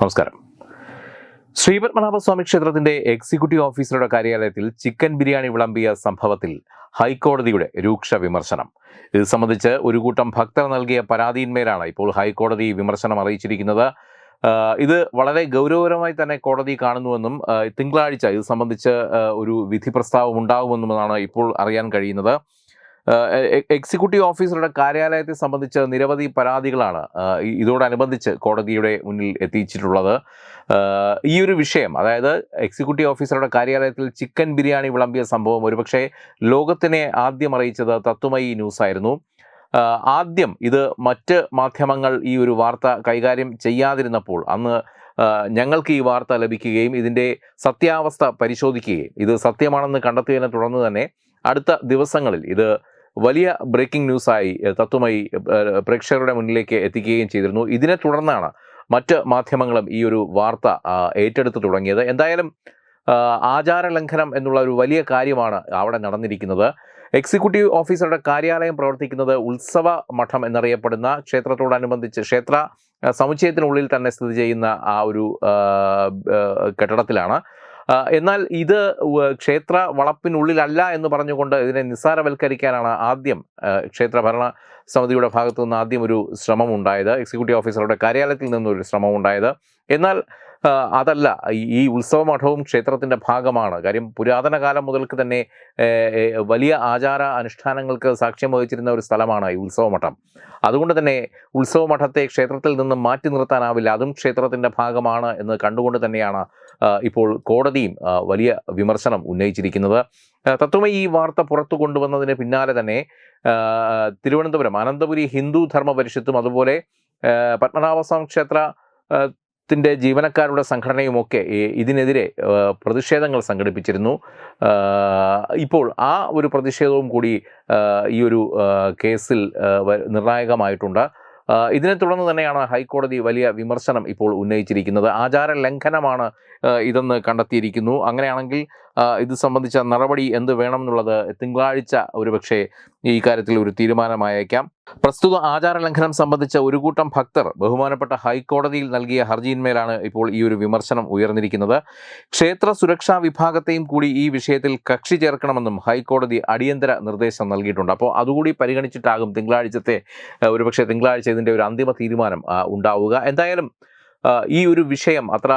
നമസ്കാരം. ശ്രീപത്മനാഭസ്വാമി ക്ഷേത്രത്തിന്റെ എക്സിക്യൂട്ടീവ് ഓഫീസറുടെ കാര്യാലയത്തിൽ ചിക്കൻ ബിരിയാണി വിളമ്പിയ സംഭവത്തിൽ ഹൈക്കോടതിയുടെ രൂക്ഷ വിമർശനം. ഇത് സംബന്ധിച്ച് ഒരു കൂട്ടം ഭക്തർ നൽകിയ പരാതിയിന്മേലാണ് ഇപ്പോൾ ഹൈക്കോടതി വിമർശനം അറിയിച്ചിരിക്കുന്നത്. ഇത് വളരെ ഗൗരവപരമായി തന്നെ കോടതി കാണുന്നുവെന്നും തിങ്കളാഴ്ച ഇത് സംബന്ധിച്ച് ഒരു വിധി പ്രസ്താവം ഉണ്ടാകുമെന്നുമാണ് ഇപ്പോൾ അറിയാൻ കഴിയുന്നത്. എക്സിക്യൂട്ടീവ് ഓഫീസറുടെ കാര്യാലയത്തെ സംബന്ധിച്ച് നിരവധി പരാതികളാണ് ഇതോടനുബന്ധിച്ച് കോടതിയുടെ മുന്നിൽ എത്തിച്ചിട്ടുള്ളത്. ഈ ഒരു വിഷയം അതായത് എക്സിക്യൂട്ടീവ് ഓഫീസറുടെ കാര്യാലയത്തിൽ ചിക്കൻ ബിരിയാണി വിളമ്പിയ സംഭവം ഒരുപക്ഷെ ലോകത്തിനെ ആദ്യം അറിയിച്ചത് തത്വമയി ന്യൂസ് ആയിരുന്നു ആദ്യം ഇത് മറ്റ് മാധ്യമങ്ങൾ ഈ ഒരു വാർത്ത കൈകാര്യം ചെയ്യാതിരുന്നപ്പോൾ അന്ന് ഞങ്ങൾക്ക് ഈ വാർത്ത ലഭിക്കുകയും ഇതിന്റെ സത്യാവസ്ഥ പരിശോധിക്കുകയും ഇത് സത്യമാണെന്ന് കണ്ടെത്തിയതിനെ തുടർന്ന് തന്നെ അടുത്ത ദിവസങ്ങളിൽ ഇത് വലിയ ബ്രേക്കിംഗ് ന്യൂസായി തത്വമായി പ്രേക്ഷകരുടെ മുന്നിലേക്ക് എത്തിക്കുകയും ചെയ്തിരുന്നു. ഇതിനെ തുടർന്നാണ് മറ്റ് മാധ്യമങ്ങളും ഈ ഒരു വാർത്ത ഏറ്റെടുത്ത് തുടങ്ങിയത്. എന്തായാലും ആചാര ലംഘനം എന്നുള്ള ഒരു വലിയ കാര്യമാണ് അവിടെ നടന്നിരിക്കുന്നത്. എക്സിക്യൂട്ടീവ് ഓഫീസറുടെ കാര്യാലയം പ്രവർത്തിക്കുന്നത് ഉത്സവ മഠം എന്നറിയപ്പെടുന്ന ക്ഷേത്രത്തോടനുബന്ധിച്ച് ക്ഷേത്ര സമുച്ചയത്തിനുള്ളിൽ തന്നെ സ്ഥിതി ചെയ്യുന്ന ആ ഒരു കെട്ടിടത്തിലാണ്. എന്നാൽ ഇത് ക്ഷേത്ര വളപ്പിനുള്ളിലല്ല എന്ന് പറഞ്ഞുകൊണ്ട് ഇതിനെ നിസ്സാരവൽക്കരിക്കാനാണ് ആദ്യം ക്ഷേത്ര ഭരണ സമിതിയുടെ ഭാഗത്തു നിന്ന് ആദ്യം ഒരു ശ്രമം ഉണ്ടായത് എക്സിക്യൂട്ടീവ് ഓഫീസറുടെ കാര്യാലയത്തിൽ നിന്നൊരു ശ്രമം ഉണ്ടായത് എന്നാൽ അതല്ല. ഈ- ഉത്സവ മഠവും ക്ഷേത്രത്തിന്റെ ഭാഗമാണ്. കാര്യം പുരാതന കാലം മുതൽക്ക് തന്നെ വലിയ ആചാര അനുഷ്ഠാനങ്ങൾക്ക് സാക്ഷ്യം വഹിച്ചിരുന്ന ഒരു സ്ഥലമാണ് ഈ ഉത്സവ മഠം അതുകൊണ്ട് തന്നെ ഉത്സവ മഠത്തെ ക്ഷേത്രത്തിൽ നിന്ന് മാറ്റി നിർത്താനാവില്ല. അതും ക്ഷേത്രത്തിന്റെ ഭാഗമാണ് എന്ന് കണ്ടുകൊണ്ട് തന്നെയാണ് ഇപ്പോൾ കോടതിയും വലിയ വിമർശനം ഉന്നയിച്ചിരിക്കുന്നത്. തത്വമ ഈ വാർത്ത പുറത്തു കൊണ്ടുവന്നതിന് പിന്നാലെ തന്നെ തിരുവനന്തപുരം അനന്തപുരി ഹിന്ദു ധർമ്മ പരിഷത്തും അതുപോലെ പത്മനാഭസ്വാമി ക്ഷേത്ര ആഹ്, ത്തിന്റെ ജീവനക്കാരുടെ സംഘടനയുമൊക്കെ ഇതിനെതിരെ പ്രതിഷേധങ്ങൾ സംഘടിപ്പിച്ചിരുന്നു. ഇപ്പോൾ ആ ഒരു പ്രതിഷേധവും കൂടി ഈ ഒരു കേസിൽ നിർണായകമായിട്ടുണ്ട്. ഇതിനെ തുടർന്ന് തന്നെയാണ് ഹൈക്കോടതി വലിയ വിമർശനം ഇപ്പോൾ ഉന്നയിച്ചിരിക്കുന്നത്. ആചാര ലംഘനമാണ് ഇതെന്ന് കണ്ടെത്തിയിരിക്കുന്നു. അങ്ങനെയാണെങ്കിൽ ഇത് സംബന്ധിച്ച നടപടി എന്ത് വേണം എന്നുള്ളത് തിങ്കളാഴ്ച ഒരുപക്ഷെ ഈ കാര്യത്തിൽ ഒരു തീരുമാനമായേക്കാം. പ്രസ്തുത ആചാര ലംഘനം സംബന്ധിച്ച ഒരു കൂട്ടം ഭക്തർ ബഹുമാനപ്പെട്ട ഹൈക്കോടതിയിൽ നൽകിയ ഹർജിയിന്മേലാണ് ഇപ്പോൾ ഈ ഒരു വിമർശനം ഉയർന്നിരിക്കുന്നത്. ക്ഷേത്ര സുരക്ഷാ വിഭാഗത്തെയും കൂടി ഈ വിഷയത്തിൽ കക്ഷി ചേർക്കണമെന്നും ഹൈക്കോടതി അടിയന്തര നിർദ്ദേശം നൽകിയിട്ടുണ്ട്. അപ്പോൾ അതുകൂടി പരിഗണിച്ചിട്ടാകും തിങ്കളാഴ്ചത്തെ ഒരുപക്ഷെ തിങ്കളാഴ്ച ഇതിന്റെ ഒരു അന്തിമ തീരുമാനം ഉണ്ടാവുക. എന്തായാലും ഈ ഒരു വിഷയം അത്ര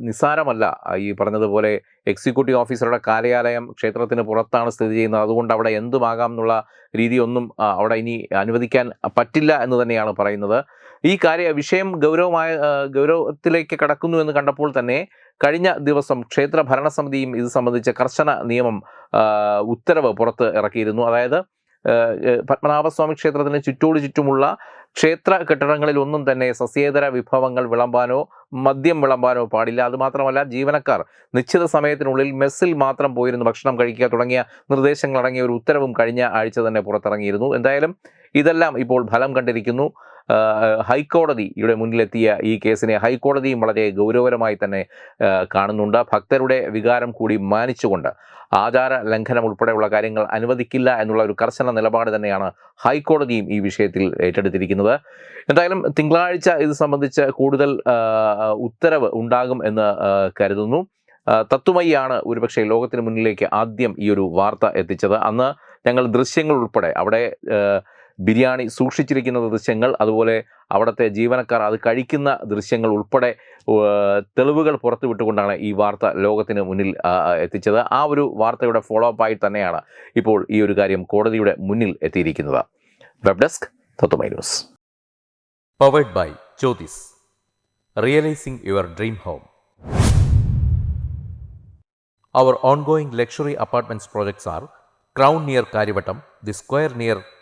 നിസ്സാരമല്ല. ഈ പറഞ്ഞതുപോലെ എക്സിക്യൂട്ടീവ് ഓഫീസറുടെ കാര്യാലയം ക്ഷേത്രത്തിന് പുറത്താണ് സ്ഥിതി ചെയ്യുന്നത്. അതുകൊണ്ട് അവിടെ എന്തുമാകാം എന്നുള്ള രീതിയൊന്നും അവിടെ ഇനി അനുവദിക്കാൻ പറ്റില്ല എന്ന് തന്നെയാണ് പറയുന്നത്. ഈ കാര്യ വിഷയം ഗൗരവമായ ഗൗരവത്തിലേക്ക് കടക്കുന്നു എന്ന് കണ്ടപ്പോൾ തന്നെ കഴിഞ്ഞ ദിവസം ക്ഷേത്ര ഭരണസമിതിയും ഇത് സംബന്ധിച്ച കർശന നിയമം ഉത്തരവ് പുറത്ത് ഇറക്കിയിരുന്നു. അതായത് പത്മനാഭസ്വാമി ക്ഷേത്രത്തിന് ചുറ്റോട് ചുറ്റുമുള്ള ക്ഷേത്ര കെട്ടിടങ്ങളിൽ ഒന്നും തന്നെ സസ്യേതര വിഭവങ്ങൾ വിളമ്പാനോ മദ്യം വിളമ്പാനോ പാടില്ല. അതുമാത്രമല്ല ജീവനക്കാർ നിശ്ചിത സമയത്തിനുള്ളിൽ മെസ്സിൽ മാത്രം പോയിരുന്ന് ഭക്ഷണം കഴിക്കുക തുടങ്ങിയ നിർദ്ദേശങ്ങളടങ്ങിയ ഒരു ഉത്തരവും കഴിഞ്ഞ ആഴ്ച തന്നെ പുറത്തിറങ്ങിയിരുന്നു. എന്തായാലും ഇതെല്ലാം ഇപ്പോൾ ഫലം കണ്ടിരിക്കുന്നു. ഹൈക്കോടതിയുടെ മുന്നിലെത്തിയ ഈ കേസിനെ ഹൈക്കോടതിയും വളരെ ഗൗരവപരമായി തന്നെ കാണുന്നുണ്ട്. ഭക്തരുടെ വികാരം കൂടി മാനിച്ചുകൊണ്ട് ആചാര ലംഘനം ഉൾപ്പെടെയുള്ള കാര്യങ്ങൾ അനുവദിക്കില്ല എന്നുള്ള ഒരു കർശന നിലപാട് തന്നെയാണ് ഹൈക്കോടതിയും ഈ വിഷയത്തിൽ ഏറ്റെടുത്തിരിക്കുന്നത്. എന്തായാലും തിങ്കളാഴ്ച ഇത് സംബന്ധിച്ച് കൂടുതൽ ഉത്തരവ് ഉണ്ടാകും എന്ന് കരുതുന്നു. തത്വമയിയാണ് ഒരുപക്ഷെ ലോകത്തിന് മുന്നിലേക്ക് ആദ്യം ഈ ഒരു വാർത്ത എത്തിച്ചത്. അന്ന് ഞങ്ങൾ ദൃശ്യങ്ങൾ ഉൾപ്പെടെ അവിടെ ബിരിയാണി സൂക്ഷിച്ചിരിക്കുന്ന ദൃശ്യങ്ങൾ അതുപോലെ അവിടുത്തെ ജീവനക്കാർ അത് കഴിക്കുന്ന ദൃശ്യങ്ങൾ ഉൾപ്പെടെ തെളിവുകൾ പുറത്തുവിട്ടുകൊണ്ടാണ് ഈ വാർത്ത ലോകത്തിന് മുന്നിൽ എത്തിച്ചത്. ആ ഒരു വാർത്തയുടെ ഫോളോ അപ്പ് ആയി തന്നെയാണ് ഇപ്പോൾ ഈ ഒരു കാര്യം കോടതിയുടെ മുന്നിൽ എത്തിയിരിക്കുന്നത്. Web desk Tatwamayi news. Powered by Jyothis realising your dream home our ongoing luxury apartments projects R crown near Kariyavattom the square luxury